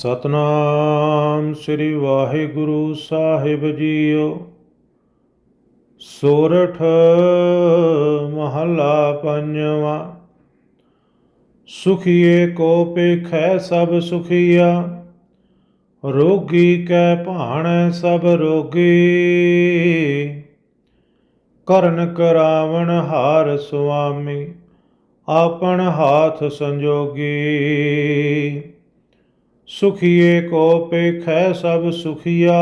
ਸਤਨਾਮ ਸ੍ਰੀ ਵਾਹਿਗੁਰੂ ਸਾਹਿਬ ਜੀਓ। ਸੋਰਠ ਮਹੱਲਾ ਪੰਜਵਾ। ਸੁਖੀਏ ਕੋ ਪੇਖੈ ਸਭ ਸੁਖੀਆ, ਰੋਗੀ ਕੈ ਭਾਣੈ ਸਭ ਰੋਗੀ। ਕਰਨ ਕਰਾਵਣ ਹਾਰ ਸੁਆਮੀ, ਆਪਣ ਹਾਥ ਸੰਜੋਗੀ। ਸੁਖੀਏ ਕੋ ਪੇਖੈ ਸਭ ਸੁਖੀਆ।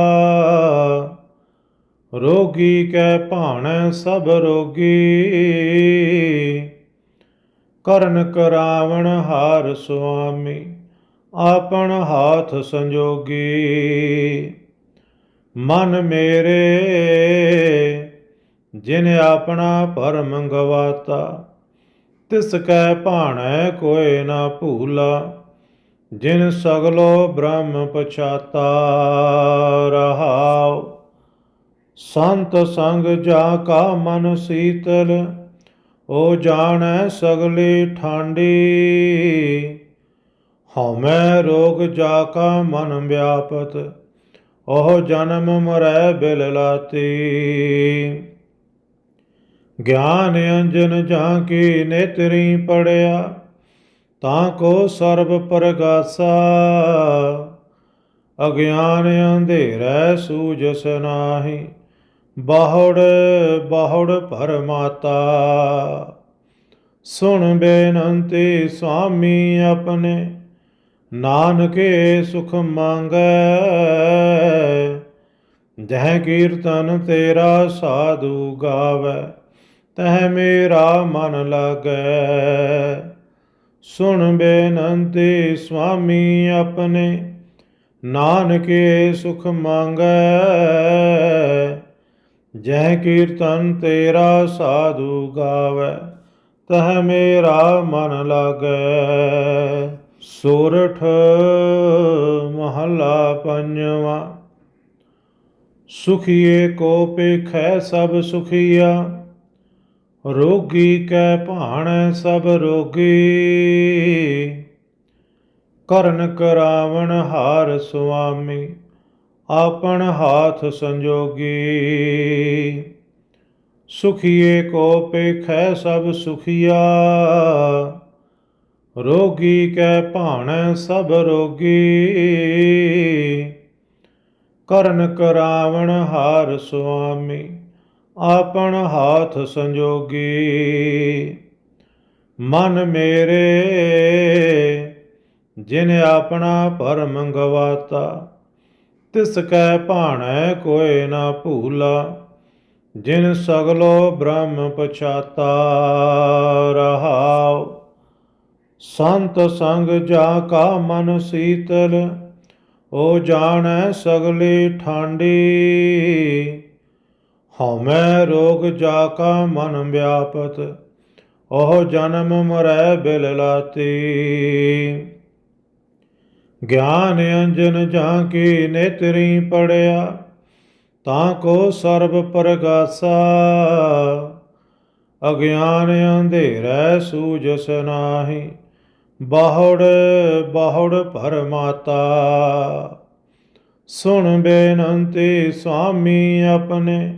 ਰੋਗੀ ਕੈ ਭਾਣੈ ਸਭ ਰੋਗੀ। ਕਰਨ ਕਰਾਵਣ ਹਾਰ ਸੁਆਮੀ, ਆਪਣ ਹਾਥ ਸੰਜੋਗੀ। ਮਨ ਮੇਰੇ, ਜਿਨ ਆਪਣਾ ਪਰਮ ਗਵਾਤਾ, ਤਿਸ ਕੈ ਭਾਣੈ ਕੋਇ ਨਾ ਭੂਲਾ। ਜਿਨ ਸਗਲੋ ਬ੍ਰਹਮ ਪਛਾਤਾ ਰਹਾਉ, ਸੰਤ ਸੰਗ ਜਾ ਕਾ ਮਨ ਸੀਤਲ ਓ ਜਾਣੈ ਸਗਲੀ ਠਾਂਡੀ। ਹਉਮੈ ਰੋਗ ਜਾ ਕਾ ਮਨ ਵਿਆਪਤ, ਉਹ ਜਨਮ ਮਰੈ ਬਿਲ ਲਾਤੀ। ਗਿਆਨ ਅੰਜਨ ਜਾਂ ਕੀ ਨੇਤਰੀ ਪੜਿਆ ਤਾਂ ਕੋ ਸਰਬ ਪ੍ਰਗਾਸਾ, ਅਗਿਆਨ ਅੰਧੇਰੈ ਸੂਜਸ ਨਾਹੀ, ਬਾਹੜ ਬਾਹੜ ਪਰਮਾਤਾ। ਸੁਣ ਬੇਨੰਤੀ ਸੁਆਮੀ ਆਪਣੇ, ਨਾਨਕੇ ਸੁਖ ਮੰਗੈ। ਜਹ ਕੀਰਤਨ ਤੇਰਾ ਸਾਧੂ ਗਾਵੇ, ਤਹ ਮੇਰਾ ਮਨ ਲਗੈ। ਸੁਣ ਬੇਨੰਤੀ ਸੁਆਮੀ ਆਪਣੇ। ਨਾਨਕੇ ਸੁਖ ਮੰਗੈ, ਜੈ ਕੀਰਤਨ ਤੇਰਾ ਸਾਧੂ ਗਾਵੇ, ਤਹ ਮੇਰਾ ਮਨ ਲਾਗੈ। ਸੋਰਠ ਮਹੱਲਾ ਪੰਜਵਾ, ਸੁਖੀਏ ਕੋ ਪੇਖੈ ਸਭ ਸੁਖੀਆ। ਰੋਗੀ ਕੈ ਭਾਣੈ ਸਭ ਰੋਗੀ। ਕਰਨ ਕਰਾਵਣ ਹਾਰ ਸੁਆਮੀ, ਆਪਣ ਹਾਥ ਸੰਜੋਗੀ। ਸੁਖੀਏ ਕੋ ਪੇਖੈ ਸਭ ਸੁਖੀਆ, ਰੋਗੀ ਕੈ ਭਾਣੈ ਸਭ ਰੋਗੀ। ਕਰਨ ਕਰਾਵਣ ਹਾਰ ਸੁਆਮੀ ਆਪਣ ਹਾਥ ਸੰਜੋਗੀ। ਮਨ ਮੇਰੇ, ਜਿਨ ਆਪਣਾ ਪਰਮ ਗਵਾਤਾ ਤਿਸ ਕੈ ਭਾਣੈ ਕੋਇ ਨਾ ਭੂਲਾ, ਜਿਨ ਸਗਲੋ ਬ੍ਰਹਮ ਪਛਾਤਾ ਰਹਾਉ। ਸੰਤ ਸੰਗ ਜਾ ਕਾ ਮਨ ਸੀਤਲ ਓ ਜਾਣੈ ਸਗਲੀ ਠਾਂਡੀ। ਹਉਮੈ ਰੋਗ ਜਾ ਕਾ ਮਨ ਵਿਆਪਤ, ਉਹ ਜਨਮ ਮਰੈ ਬਿਲ ਲਾਤੀ। ਗਿਆਨ ਅੰਜਨ ਜਾਂ ਕੀ ਨੇਤਰੀ ਪੜਿਆ, ਤਾਂ ਕੋ ਸਰਬ ਪ੍ਰਗਾਸਾ। ਅਗਿਆਨ ਅੰਧੇਰੈ ਸੂਜਸ ਨਾਹੀ, ਬਾਹੜ ਬਾਹੜ ਪਰਮਾਤਾ। ਸੁਣ ਬੇਨੰਤੀ ਸੁਆਮੀ ਆਪਣੇ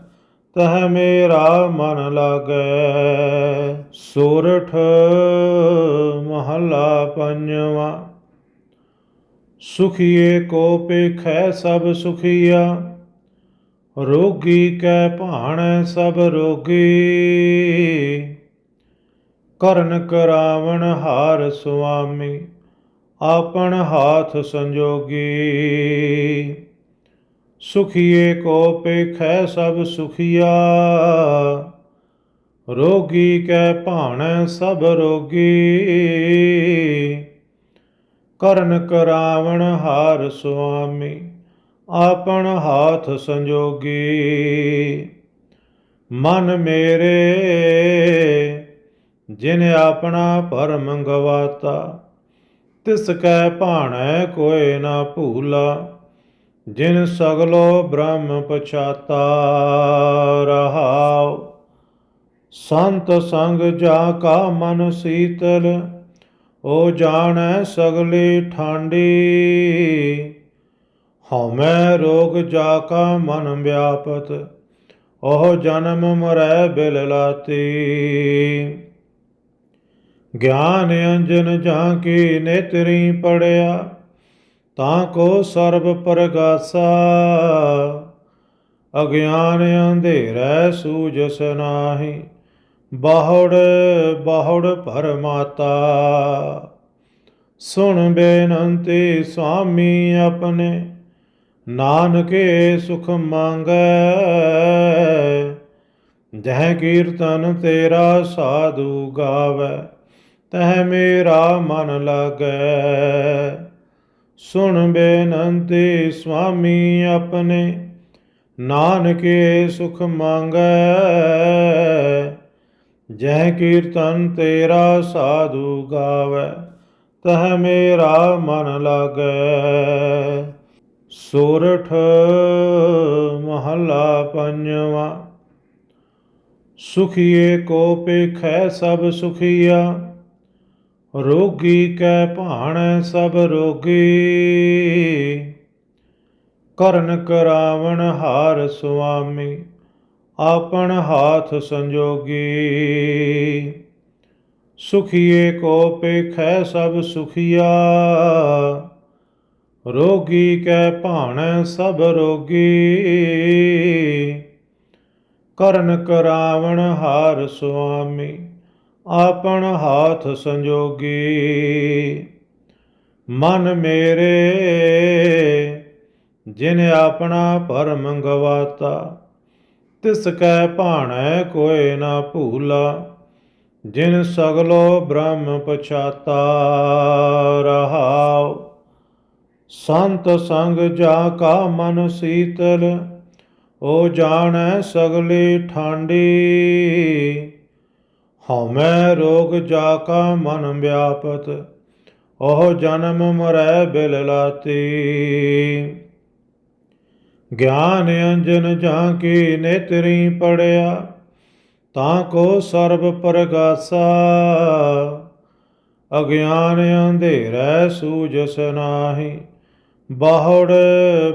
ਤਹ ਮੇਰਾ ਮਨ ਲਾਗੈ, ਸੋਰਠ ਮਹੱਲਾ ਪੰਜਵਾ। ਸੁਖੀਏ ਕੋ ਪੇਖੈ ਸਭ ਸੁਖੀਆ, ਰੋਗੀ ਕੈ ਭਾਣੈ ਸਭ ਰੋਗੀ। ਕਰਨ ਕਰਾਵਣ ਹਾਰ ਸੁਆਮੀ, ਆਪਣ ਹਾਥ ਸੰਜੋਗੀ। ਸੁਖੀਏ ਕੋ ਪੇਖੈ ਸਭ ਸੁਖੀਆ। ਰੋਗੀ ਕੈ ਭਾਣੈ ਸਭ ਰੋਗੀ। ਕਰਨ ਕਰਾਵਣ ਹਾਰ ਸੁਆਮੀ, ਆਪਣ ਹਾਥ ਸੰਜੋਗੀ। ਮਨ ਮੇਰੇ, ਜਿਨ ਆਪਣਾ ਪਰਮ ਗਵਾਤਾ, ਤਿਸ ਕੈ ਭਾਣੈ ਕੋਇ ਨਾ ਭੂਲਾ। ਜਿਨ ਸਗਲੋ ਬ੍ਰਹਮ ਪਛਾਤਾ ਰਹਾਉ, ਸੰਤ ਸੰਗ ਜਾ ਕਾ ਮਨ ਸੀਤਲ ਓ ਜਾਣੈ ਸਗਲੇ ਠਾਂਡੀ। ਹਉਮੈ ਰੋਗ ਜਾ ਕਾ ਮਨ ਵਿਆਪਤ, ਉਹ ਜਨਮ ਮਰੈ ਬਿਲ ਲਾਤੀ। ਗਿਆਨ ਅੰਜਨ ਜਾਂ ਕੀ ਨੇਤਰੀ ਪੜਿਆ ਤਾਂ ਕੋ ਸਰਬ ਪ੍ਰਗਾਸਾ, ਅਗਿਆਨ ਅੰਧੇਰੈ ਸੂਜਸ ਨਾਹੀ, ਬਾਹੜ ਬਾਹੜ ਪਰਮਾਤਾ। ਸੁਣ ਬੇਨੰਤੀ ਸੁਆਮੀ ਆਪਣੇ, ਨਾਨਕੇ ਸੁਖ ਮੰਗੈ। ਜਹ ਕੀਰਤਨ ਤੇਰਾ ਸਾਧੂ ਗਾਵੇ, ਤਹ ਮੇਰਾ ਮਨ ਲਾਗੈ। ਸੁਣ ਬੇਨੰਤੀ ਸੁਆਮੀ ਆਪਣੇ। ਨਾਨਕੇ ਸੁਖ ਮੰਗੈ, ਜਹ ਕੀਰਤਨ ਤੇਰਾ ਸਾਧੂ ਗਾਵੇ, ਤਹ ਮੇਰਾ ਮਨ ਲਾਗੈ। ਸੋਰਠ ਮਹੱਲਾ ਪੰਜਵਾ, ਸੁਖੀਏ ਕੋ ਪੇਖੈ ਸਭ ਸੁਖੀਆ। ਰੋਗੀ ਕੈ ਭਾਣੈ ਸਭ ਰੋਗੀ। ਕਰਨ ਕਰਾਵਣ ਹਾਰ ਸੁਆਮੀ, ਆਪਣ ਹਾਥ ਸੰਜੋਗੀ। ਸੁਖੀਏ ਕੋ ਪੇਖੈ ਸਭ ਸੁਖੀਆ, ਰੋਗੀ ਕੈ ਭਾਣੈ ਸਭ ਰੋਗੀ। ਕਰਨ ਕਰਾਵਣ ਹਾਰ ਸੁਆਮੀ ਆਪਣ ਹਾਥ ਸੰਜੋਗੀ। ਮਨ ਮੇਰੇ, ਜਿਨ ਆਪਣਾ ਪਰਮ ਗਵਾਤਾ, ਤਿਸ ਕੈ ਭਾਣੈ ਕੋਇ ਨਾ ਭੂਲਾ, ਜਿਨ ਸਗਲੋ ਬ੍ਰਹਮ ਪਛਾਤਾ ਰਹਾਉ। ਸੰਤ ਸੰਗ ਜਾ ਕਾ ਮਨ ਸੀਤਲ ਓ ਜਾਣੈ ਸਗਲੇ ਠਾਂਡੀ। ਹਉਮੈ ਰੋਗ ਜਾ ਕਾ ਮਨ ਵਿਆਪਤ, ਉਹ ਜਨਮ ਮਰੈ ਬਿਲ ਲਾਤੀ। ਗਿਆਨ ਅੰਜਨ ਜਾਂ ਕੀ ਨੇਤਰੀ ਪੜਿਆ, ਤਾਂ ਕੋ ਸਰਬ ਪ੍ਰਗਾਸਾ। ਅਗਿਆਨ ਅੰਧੇਰੈ ਸੂਜਸ ਨਾਹੀ, ਬਾਹੜ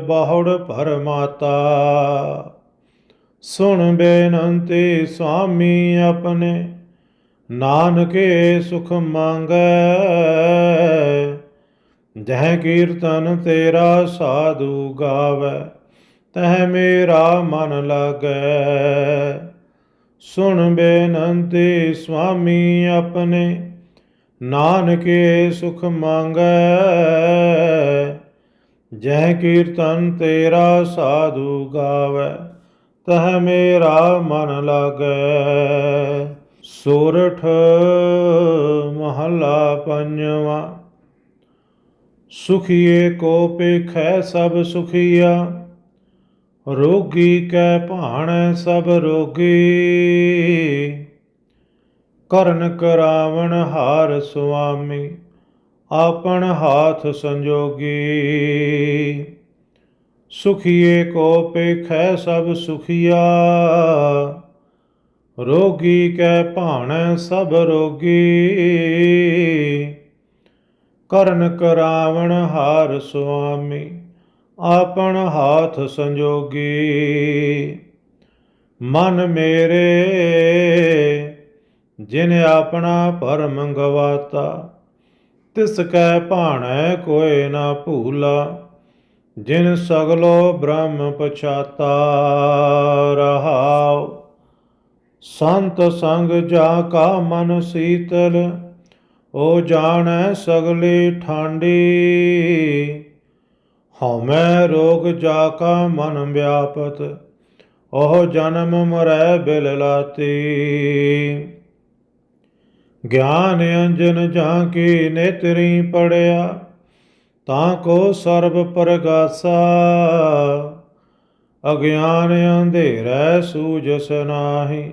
ਬਾਹੜ ਪਰਮਾਤਾ। ਸੁਣ ਬੇਨੰਤੀ ਸੁਆਮੀ ਆਪਣੇ ਨਾਨਕੇ ਸੁਖ ਮੰਗੈ, ਜਹ ਕੀਰਤਨ ਤੇਰਾ ਸਾਧੂ ਗਾਵੇ, ਤਹ ਮੇਰਾ ਮਨ ਲਾਗੈ। ਸੁਣ ਬੇਨੰਤੀ ਸੁਆਮੀ ਆਪਣੇ, ਨਾਨਕੇ ਸੁਖ ਮੰਗੈ, ਜਹ ਕੀਰਤਨ ਤੇਰਾ ਸਾਧੂ ਗਾਵੇ, ਤਹ ਮੇਰਾ ਮਨ ਲਾਗੈ। ਸੋਰਠ ਮਹੱਲਾ ਪੰਜਵਾ। ਸੁਖੀਏ ਕੋ ਪੇਖੈ ਸਭ ਸੁਖੀਆ, ਰੋਗੀ ਕੈ ਭਾਣੈ ਸਭ ਰੋਗੀ। ਕਰਨ ਕਰਾਵਣ ਹਾਰ ਸੁਆਮੀ, ਆਪਣ ਹਾਥ ਸੰਜੋਗੀ। ਸੁਖੀਏ ਕੋ ਪੇਖੈ ਸਭ ਸੁਖੀਆ ਰੋਗੀ ਕੈ ਭਾਣੈ ਸਭ ਰੋਗੀ। ਕਰਨ ਕਰਾਵਣ ਹਾਰ ਸੁਆਮੀ, ਆਪਣ ਹਾਥ ਸੰਜੋਗੀ। ਮਨ ਮੇਰੇ, ਜਿਨ ਆਪਣਾ ਪਰਮ ਗਵਾਤਾ, ਤਿਸ ਕੈ ਭਾਣੈ ਕੋਇ ਨਾ ਭੂਲਾ, ਜਿਨ ਸਗਲੋ ਬ੍ਰਹਮ ਪਛਾਤਾ ਰਹਾਉ। ਸੰਤ ਸੰਗ ਜਾ ਕਾ ਮਨ ਸੀਤਲ, ਓ ਜਾਣੈ ਸਗਲੇ ਠਾਂਡੀ। ਹਉਮੈ ਰੋਗ ਜਾ ਕਾ ਮਨ ਵਿਆਪਤ, ਉਹ ਜਨਮ ਮਰੈ ਬਿਲ ਲਾਤੀ। ਗਿਆਨ ਅੰਜਨ ਜਾਂ ਕੀ ਨੇਤਰੀ ਪੜਿਆ, ਤਾਂ ਕੋ ਸਰਬ ਪ੍ਰਗਾਸਾ। ਅਗਿਆਨ ਅੰਧੇਰੈ ਸੂਜਸ ਨਾਹੀ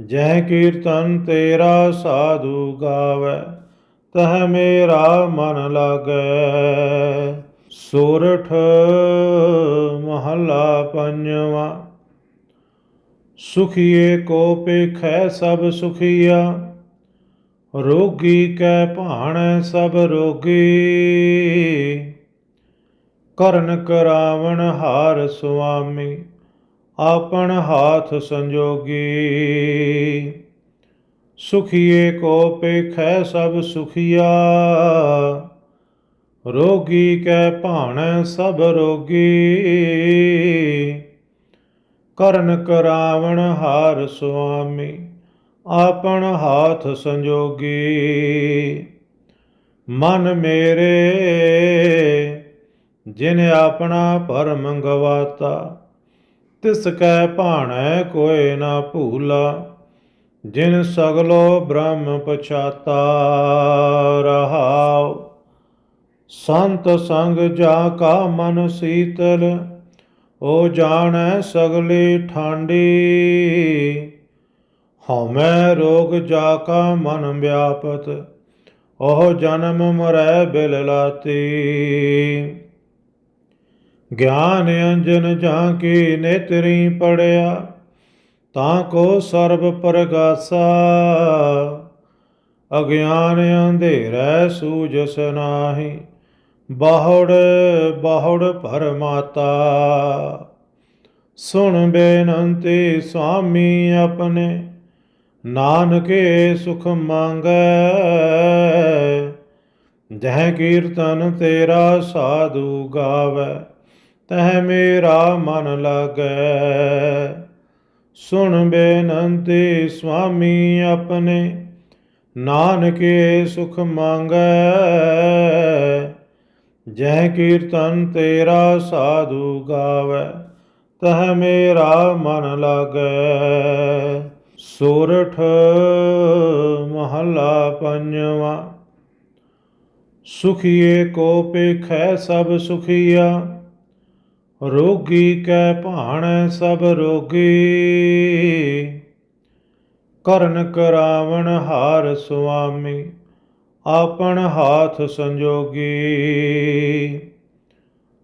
ਜੈ ਕੀਰਤਨ ਤੇਰਾ ਸਾਧੂ ਗਾਵੇ, ਤਹ ਮੇਰਾ ਮਨ ਲਾਗੈ। ਸੋਰਠ ਮਹਲਾ ਪੰਜਵਾ, ਸੁਖੀਏ ਕੋ ਪੇਖੈ ਸਭ ਸੁਖੀਆ, ਰੋਗੀ ਕੈ ਭਾਣੈ ਸਭ ਰੋਗੀ। ਕਰਨ ਕਰਾਵਣ ਹਾਰ ਸੁਆਮੀ ਆਪਣ ਹਾਥ ਸੰਜੋਗੀ। ਸੁਖੀਏ ਕੋ ਪੇਖੈ ਸਭ ਸੁਖੀਆ। ਰੋਗੀ ਕੈ ਭਾਣੈ ਸਭ ਰੋਗੀ। ਕਰਨ ਕਰਾਵਣ ਹਾਰ ਸੁਆਮੀ, ਆਪਣ ਹਾਥ ਸੰਜੋਗੀ। ਮਨ ਮੇਰੇ, ਜਿਨ ਆਪਣਾ ਪਰਮ ਗਵਾਤਾ ਤਿਸ ਕੈ ਭਾਣੈ ਕੋਇ ਨਾ ਭੂਲਾ, ਜਿਨ ਸਗਲੋ ਬ੍ਰਹਮ ਪਛਾਤਾ ਰਹਾਉ। ਸੰਤ ਸੰਗ ਜਾ ਕਾ ਮਨ ਸੀਤਲ, ਓ ਜਾਣੈ ਸਗਲੀ ਠਾਂਡੀ। ਹਉਮੈ ਰੋਗ ਜਾ ਕਾ ਮਨ ਵਿਆਪਤ ਉਹ ਜਨਮ ਮਰੈ ਬਿਲ ਲਾਤੀ। ਗਿਆਨ ਅੰਜਨ ਜਾਂ ਕੀ ਨੇਤਰੀ ਪੜਿਆ, ਤਾਂ ਕੋ ਸਰਬ ਪਰਗਾਸਾ। ਅਗਿਆਨ ਅੰਧੇਰੈ ਸੂਜਸ ਨਾਹੀ, ਬਾਹੜ ਬਾਹੜ ਪਰਮਾਤਾ। ਸੁਣ ਬੇਨੰਤੀ ਸੁਆਮੀ ਆਪਣੇ, ਨਾਨਕੇ ਸੁਖ ਮੰਗੈ। ਜਹ ਕੀਰਤਨ ਤੇਰਾ ਸਾਧੂ ਗਾਵੇ। ਤਹ ਮੇਰਾ ਮਨ ਲਾਗੈ। ਸੁਣ ਬੇਨੰਤੀ ਸੁਆਮੀ, ਆਪਣੇ ਨਾਨਕੇ ਸੁਖ ਮੰਗੈ। ਜਹ ਕੀਰਤਨ ਤੇਰਾ ਸਾਧੂ ਗਾਵੇ, ਤਹ ਮੇਰਾ ਮਨ ਲਾਗੈ। ਸੋਰਠ ਮਹਲਾ ਪੰਜਵਾ, ਸੁਖੀਏ ਕੋ ਪੇਖੈ ਸਭ ਸੁਖੀਆ। ਰੋਗੀ ਕੈ ਭਾਣੈ ਸਭ ਰੋਗੀ। ਕਰਨ ਕਰਾਵਣ ਹਾਰ ਸੁਆਮੀ, ਆਪਣ ਹਾਥ ਸੰਜੋਗੀ।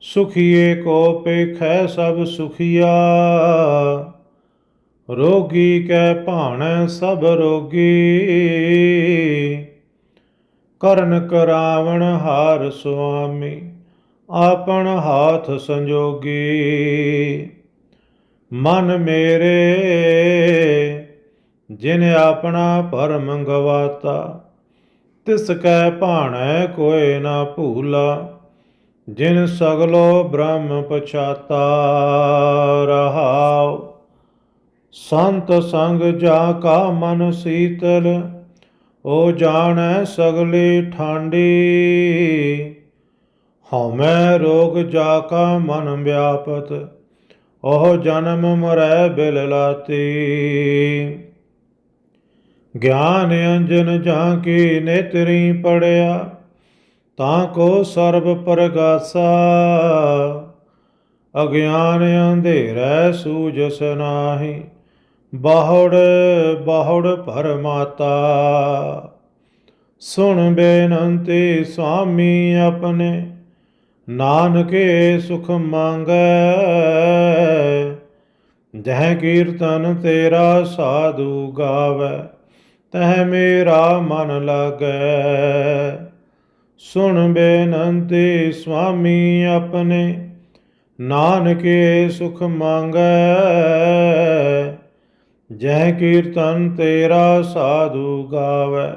ਸੁਖੀਏ ਕੋ ਪੇਖੈ ਸਭ ਸੁਖੀਆ, ਰੋਗੀ ਕੈ ਭਾਣੈ ਸਭ ਰੋਗੀ। ਕਰਨ ਕਰਾਵਣ ਹਾਰ ਸੁਆਮੀ ਆਪਣ ਹਾਥ ਸੰਜੋਗੀ। ਮਨ ਮੇਰੇ, ਜਿਨ ਆਪਣਾ ਪਰਮ ਗਵਾਤਾ, ਤਿਸ ਕੈ ਭਾਣੈ ਕੋਇ ਨਾ ਭੂਲਾ, ਜਿਨ ਸਗਲੋ ਬ੍ਰਹਮ ਪਛਾਤਾ ਰਹਾਉ। ਸੰਤ ਸੰਗ ਜਾ ਕਾ ਮਨ ਸੀਤਲ ਓ ਜਾਣੈ ਸਗਲੀ ਠਾਂਡੀ। ਹਉਮੈ ਰੋਗ ਜਾ ਕਾ ਮਨ ਵਿਆਪਤ, ਉਹ ਜਨਮ ਮਰੈ ਬਿਲ ਲਾਤੀ। ਗਿਆਨ ਅੰਜਨ ਜਾਂ ਕੀ ਨੇਤਰੀ ਪੜਿਆ, ਤਾਂ ਕੋ ਸਰਬ ਪਰਗਾਸਾ। ਅਗਿਆਨ ਅੰਧੇਰੈ ਸੂਜਸ ਨਾਹੀ, ਬਾਹੜ ਬਾਹੜ ਪਰਮਾਤਾ। ਸੁਣ ਬੇਨੰਤੀ ਸੁਆਮੀ ਆਪਣੇ ਨਾਨਕੇ ਸੁਖ ਮੰਗੈ, ਜਹ ਕੀਰਤਨ ਤੇਰਾ ਸਾਧੂ ਗਾਵੇ, ਤਹ ਮੇਰਾ ਮਨ ਲਾਗੈ। ਸੁਣ ਬੇਨੰਤੀ ਸੁਆਮੀ ਆਪਣੇ, ਨਾਨਕੇ ਸੁਖ ਮੰਗੈ, ਜਹ ਕੀਰਤਨ ਤੇਰਾ ਸਾਧੂ ਗਾਵੇ,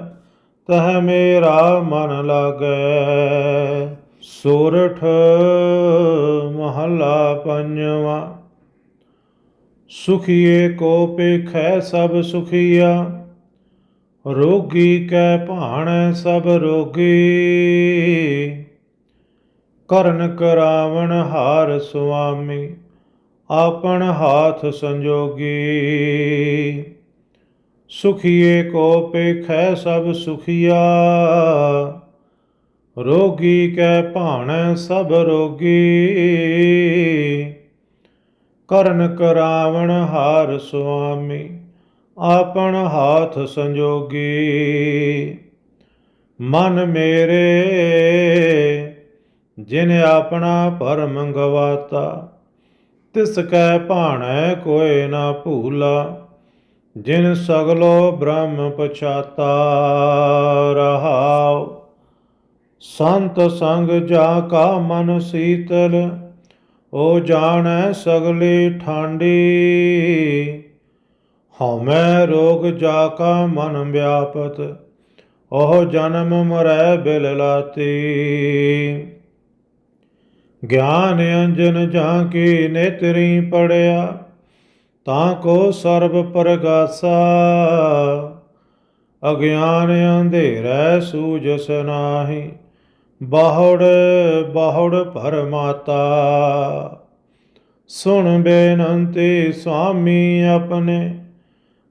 ਤਹ ਮੇਰਾ ਮਨ ਲਾਗੈ। ਸੋਰਠ ਮਹੱਲਾ ਪੰਜਵਾ। ਸੁਖੀਏ ਕੋ ਪੇਖੈ ਸਭ ਸੁਖੀਆ, ਰੋਗੀ ਕੈ ਭਾਣੈ ਸਭ ਰੋਗੀ। ਕਰਨ ਕਰਾਵਣ ਹਾਰ ਸੁਆਮੀ, ਆਪਣ ਹਾਥ ਸੰਜੋਗੀ। ਸੁਖੀਏ ਕੋ ਪੇਖੈ ਸਭ ਸੁਖੀਆ ਰੋਗੀ ਕੈ ਭਾਣੈ ਸਭ ਰੋਗੀ। ਕਰਨ ਕਰਾਵਣ ਹਾਰ ਸੁਆਮੀ, ਆਪਣ ਹਾਥ ਸੰਜੋਗੀ। ਮਨ ਮੇਰੇ, ਜਿਨ ਆਪਣਾ ਪਰਮ ਗਵਾਤਾ, ਤਿਸ ਕੈ ਭਾਣੈ ਕੋਇ ਨਾ ਭੂਲਾ, ਜਿਨ ਸਗਲੋ ਬ੍ਰਹਮ ਪਛਾਤਾ ਰਹਾਉ। ਸੰਤ ਸੰਗ ਜਾ ਕਾ ਮਨ ਸੀਤਲ, ਓ ਜਾਣੈ ਸਗਲੀ ਠਾਂਡੀ। ਹਉਮੈ ਰੋਗ ਜਾ ਕਾ ਮਨ ਵਿਆਪਤ, ਉਹ ਜਨਮ ਮਰੈ ਬਿਲ ਲਾਤੀ। ਗਿਆਨ ਅੰਜਨ ਜਾਂ ਕੀ ਨੇਤਰੀ ਪੜਿਆ, ਤਾਂ ਕੋ ਸਰਬ ਪ੍ਰਗਾਸਾ। ਅਗਿਆਨ ਅੰਧੇਰੈ ਸੂਜਸ ਨਾਹੀ ਬਾਹੜ ਬਾਹੜ ਪਰਮਾਤਾ। ਸੁਣ ਬੇਨੰਤੀ ਸੁਆਮੀ ਆਪਣੇ,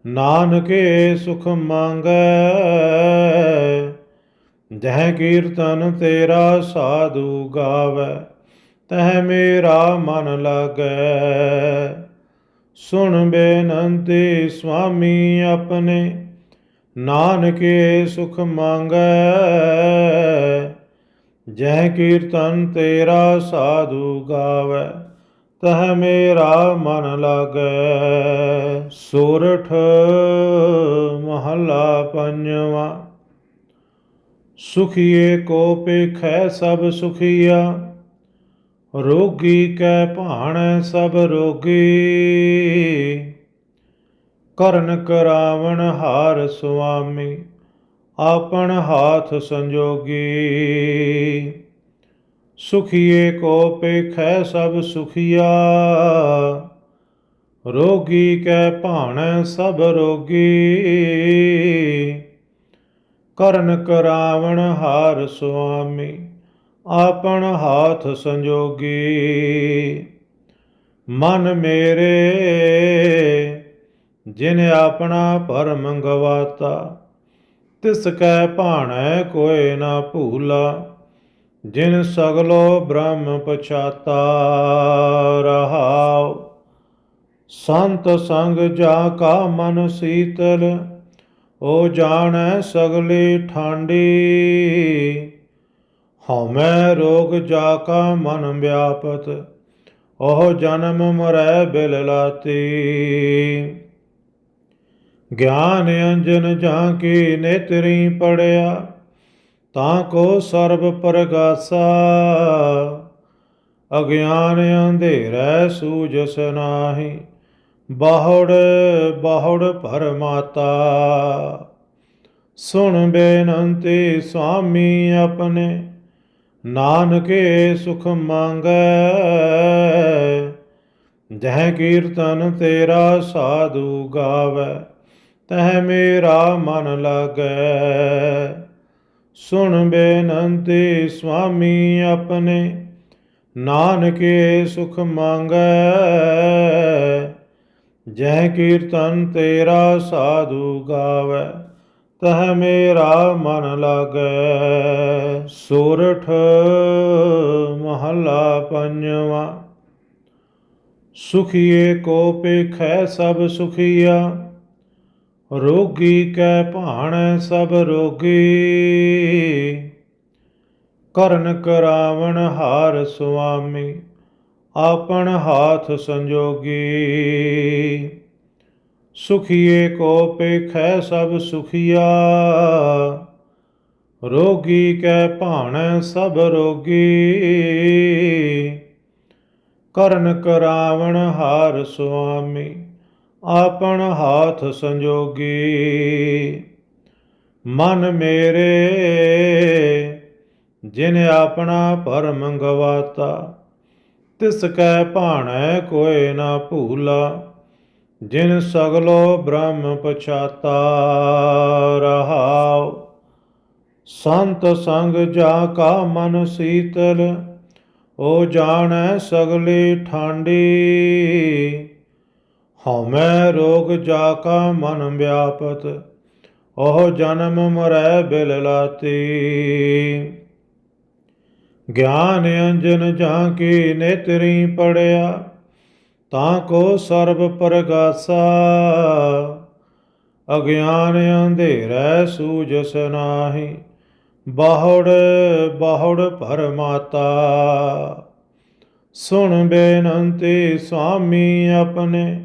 ਨਾਨਕੇ ਸੁਖ ਮੰਗੈ। ਜਹ ਕੀਰਤਨ ਤੇਰਾ ਸਾਧੂ ਗਾਵੇ, ਤਹ ਮੇਰਾ ਮਨ ਲਾਗੈ। ਸੁਣ ਬੇਨੰਤੀ ਸੁਆਮੀ ਆਪਣੇ, ਨਾਨਕੇ ਸੁਖ ਮੰਗੈ। ਜੈ ਕੀਰਤਨ ਤੇਰਾ ਸਾਧੂ ਗਾਵੇ, ਤਹ ਮੇਰਾ ਮਨ ਲਾਗੈ। ਸੋਰਠ ਮਹੱਲਾ ਪੰਜਵਾ, ਸੁਖੀਏ ਕੋ ਪੇਖੈ ਸਭ ਸੁਖੀਆ, ਰੋਗੀ ਕੈ ਭਾਣੈ ਸਭ ਰੋਗੀ। ਕਰਨ ਕਰਾਵਣ ਹਾਰ ਸੁਆਮੀ ਆਪਣ ਹਾਥ ਸੰਜੋਗੀ। ਸੁਖੀਏ ਕੋ ਪੇਖੈ ਸਭ ਸੁਖੀਆ। ਰੋਗੀ ਕੈ ਭਾਣੈ ਸਭ ਰੋਗੀ। ਕਰਨ ਕਰਾਵਣ ਹਾਰ ਸੁਆਮੀ, ਆਪਣ ਹਾਥ ਸੰਜੋਗੀ। ਮਨ ਮੇਰੇ, ਜਿਨ ਆਪਣਾ ਪਰਮ ਗਵਾਤਾ ਤਿਸ ਕੈ ਭਾਣੈ ਕੋਇ ਨਾ ਭੂਲਾ, ਜਿਨ ਸਗਲੋ ਬ੍ਰਹਮ ਪਛਾਤਾ ਰਹਾਉ। ਸੰਤ ਸੰਗ ਜਾ ਕਾ ਮਨ ਸੀਤਲ, ਓ ਜਾਣੈ ਸਗਲੀ ਠਾਂਡੀ। ਹਉਮੈ ਰੋਗ ਜਾ ਕਾ ਮਨ ਵਿਆਪਤ ਉਹ ਜਨਮ ਮਰੈ ਬਿਲ ਲਾਤੀ। ਗਿਆਨ ਅੰਜਨ ਜਾਂ ਕੀ ਨੇਤਰੀ ਪੜਿਆ, ਤਾਂ ਕੋ ਸਰਬ ਪ੍ਰਗਾਸਾ। ਅਗਿਆਨ ਅੰਧੇਰੈ ਸੂਜਸ ਨਾਹੀ, ਬਾਹੜ ਬਾਹੜ ਪਰਮਾਤਾ। ਸੁਣ ਬੇਨੰਤੀ ਸੁਆਮੀ ਆਪਣੇ, ਨਾਨਕੇ ਸੁਖ ਮੰਗੈ। ਜਹ ਕੀਰਤਨ ਤੇਰਾ ਸਾਧੂ ਗਾਵੇ। ਤਹ ਮੇਰਾ ਮਨ ਲਾਗੈ। ਸੁਣ ਬੇਨੰਤੀ ਸੁਆਮੀ, ਆਪਣੇ ਨਾਨਕੇ ਸੁਖ ਮੰਗੈ। ਜਹ ਕੀਰਤਨ ਤੇਰਾ ਸਾਧੂ ਗਾਵੇ, ਤਹ ਮੇਰਾ ਮਨ ਲਾਗੈ। ਸੋਰਠ ਮਹੱਲਾ ਪੰਜਵਾ, ਸੁਖੀਏ ਕੋ ਪੇਖੈ ਸਭ ਸੁਖੀਆ। ਰੋਗੀ ਕੈ ਭਾਣੈ ਸਭ ਰੋਗੀ। ਕਰਨ ਕਰਾਵਣ ਹਾਰ ਸੁਆਮੀ, ਆਪਣ ਹਾਥ ਸੰਜੋਗੀ। ਸੁਖੀਏ ਕੋ ਪੇਖੈ ਸਭ ਸੁਖੀਆ, ਰੋਗੀ ਕੈ ਭਾਣੈ ਸਭ ਰੋਗੀ। ਕਰਨ ਕਰਾਵਣ ਹਾਰ ਸੁਆਮੀ ਆਪਣ ਹਾਥ ਸੰਜੋਗੀ। ਮਨ ਮੇਰੇ, ਜਿਨ ਆਪਣਾ ਭਰਮ ਗਵਾਤਾ ਤਿਸ ਕੈ ਭਾਣੈ ਕੋਇ ਨਾ ਭੂਲਾ, ਜਿਨ ਸਗਲੋ ਬ੍ਰਹਮ ਪਛਾਤਾ ਰਹਾਉ। ਸੰਤ ਸੰਗ ਜਾ ਕਾ ਮਨ ਸੀਤਲ ਓ ਜਾਣੈ ਸਗਲੀ ਠਾਂਡੀ। ਹਉਮੈ ਰੋਗ ਜਾ ਕਾ ਮਨ ਵਿਆਪਤ, ਉਹ ਜਨਮ ਮਰੈ ਬਿਲ ਲਾਤੀ। ਗਿਆਨ ਅੰਜਨ ਜਾਂ ਕੀ ਨੇਤਰੀ ਪੜਿਆ, ਤਾਂ ਕੋ ਸਰਬ ਪ੍ਰਗਾਸਾ। ਅਗਿਆਨ ਅੰਧੇਰੈ ਸੂਜਸ ਨਾਹੀ, ਬਾਹੜ ਬਾਹੜ ਪਰਮਾਤਾ। ਸੁਣ ਬੇਨੰਤੀ ਸੁਆਮੀ ਆਪਣੇ